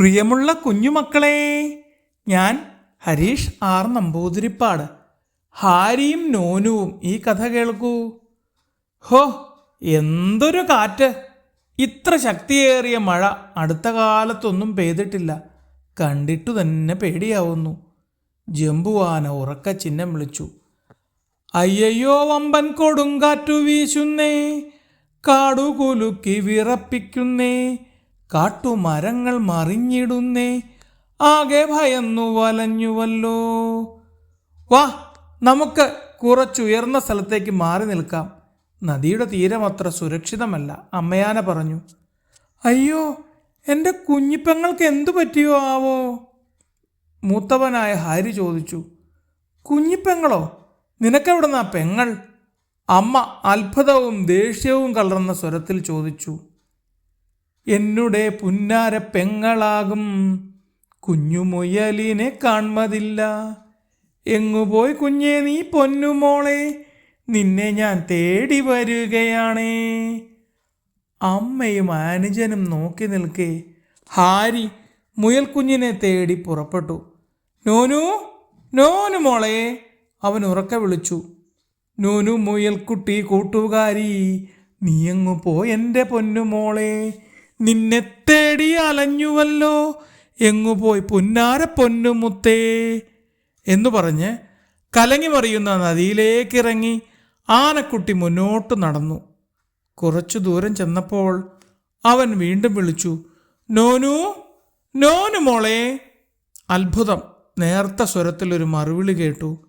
പ്രിയമുള്ള കുഞ്ഞുമക്കളെ ഞാൻ ഹരീഷ് ആർ നമ്പൂതിരിപ്പാട്. ഹാരിയും നോനുവും ഈ കഥ കേൾക്കൂ. ഹോ എന്തൊരു കാറ്റ്. ഇത്ര ശക്തിയേറിയ മഴ അടുത്ത കാലത്തൊന്നും പെയ്തിട്ടില്ല. കണ്ടിട്ടു തന്നെ പേടിയാവുന്നു. ജമ്പുവാന ഉറക്ക ചിഹ്നം വിളിച്ചു. അയ്യയ്യോ വമ്പൻ കൊടുങ്കാറ്റു വീശുന്നേ കാടുകുലുക്കി വിറപ്പിക്കുന്നേ കാട്ടുമരങ്ങൾ മറിഞ്ഞിടുന്നേ. ആകെ ഭയന്നു വലഞ്ഞുവല്ലോ. വാ നമുക്ക് കുറച്ചുയർന്ന സ്ഥലത്തേക്ക് മാറി നിൽക്കാം. നദിയുടെ തീരം അത്ര സുരക്ഷിതമല്ല അമ്മയാന പറഞ്ഞു. അയ്യോ എന്റെ കുഞ്ഞിപ്പങ്ങൾക്ക് എന്തു പറ്റിയോ ആവോ? മൂത്തവനായ ഹാരി ചോദിച്ചു. കുഞ്ഞിപ്പെങ്ങളോ? നിനക്കെവിടുന്നാ പെങ്ങൾ? അമ്മ അത്ഭുതവും ദേഷ്യവും കലർന്ന സ്വരത്തിൽ ചോദിച്ചു. എന്നുടെ പുന്നാര പെങ്ങളാകും. കുഞ്ഞുമുയലിനെ കാൺമതില്ല എങ്ങുപോയി കുഞ്ഞേ നീ പൊന്നുമോളെ നിന്നെ ഞാൻ തേടി വരികയാണേ. അമ്മയും അനുജനും നോക്കി നിൽക്കേ. ഹാരി മുയൽക്കുഞ്ഞിനെ തേടി പുറപ്പെട്ടു. നോനു നോനു മോളെ അവൻ ഉറക്കെ വിളിച്ചു. നോനു മുയൽക്കുട്ടി കൂട്ടുകാരി നീയങ്ങു പോയെന്റെ പൊന്നുമോളെ നിന്നെ തേടി അലഞ്ഞുവല്ലോ. എങ്ങു പോയി പുന്നാര പൊന്നുമുത്തേ? എന്ന് പറഞ്ഞ് കലങ്ങി മറിയുന്ന നദിയിലേക്കിറങ്ങി ആനക്കുട്ടി മുന്നോട്ട് നടന്നു. കുറച്ചു ദൂരം ചെന്നപ്പോൾ അവൻ വീണ്ടും വിളിച്ചു നോനു നോനു മോളെ. അത്ഭുതം. നേർത്ത സ്വരത്തിൽ ഒരു മറുവിളി കേട്ടു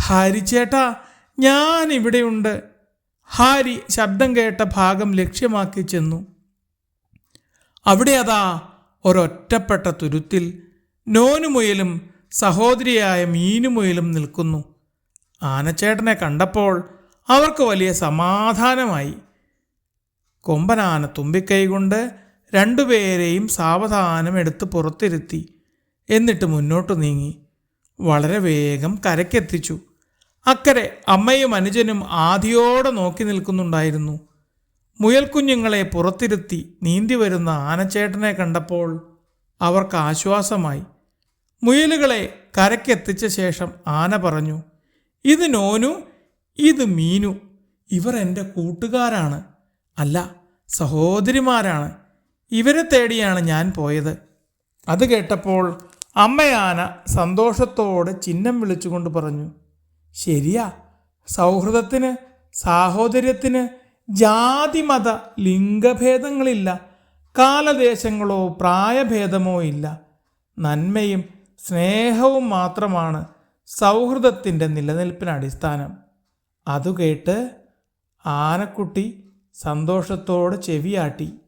ഹാരി ചേട്ടാ ഞാൻ ഇവിടെയുണ്ട് ഹാരി ശബ്ദം കേട്ട ഭാഗം ലക്ഷ്യമാക്കി ചെന്നു. അവിടെ അതാ ഒരൊറ്റപ്പെട്ട തുരുത്തിൽ നോനുമുയലും സഹോദരിയായ മീനുമുയലും നിൽക്കുന്നു. ആനച്ചേട്ടനെ കണ്ടപ്പോൾ അവർക്ക് വലിയ സമാധാനമായി. കൊമ്പനാന തുമ്പിക്കൈ കൊണ്ട് രണ്ടുപേരെയും സാവധാനം എടുത്ത് പുറത്തിരുത്തി. എന്നിട്ട് മുന്നോട്ട് നീങ്ങി. വളരെ വേഗം കരക്കെത്തിച്ചു അക്കരെ അമ്മയും അനുജനും ആദിയോടെ നോക്കി നിൽക്കുന്നുണ്ടായിരുന്നു. മുയൽക്കുഞ്ഞുങ്ങളെ പുറത്തിരുത്തി നീന്തി വരുന്ന ആനച്ചേട്ടനെ കണ്ടപ്പോൾ അവർക്ക് ആശ്വാസമായി. മുയലുകളെ കരയ്ക്കെത്തിച്ച ശേഷം ആന പറഞ്ഞു ഇത് നോനു ഇത് മീനു. ഇവർ എന്റെ കൂട്ടുകാരാണ്. അല്ല സഹോദരിമാരാണ്. ഇവരെ തേടിയാണ് ഞാൻ പോയത്. അത് കേട്ടപ്പോൾ അമ്മയാന സന്തോഷത്തോടെ ചിഹ്നം വിളിച്ചുകൊണ്ട് പറഞ്ഞു ശരിയാ സൗഹൃദത്തിന് സാഹോദര്യത്തിന് ജാതിമത ലിംഗഭേദങ്ങളില്ല. കാലദേശങ്ങളോ പ്രായഭേദമോ ഇല്ല. നന്മയും സ്നേഹവും മാത്രമാണ് സൗഹൃദത്തിന്റെ നിലനിൽപ്പിന് അടിസ്ഥാനം. അതുകേട്ട് ആനക്കുട്ടി സന്തോഷത്തോടെ ചെവിയാട്ടി.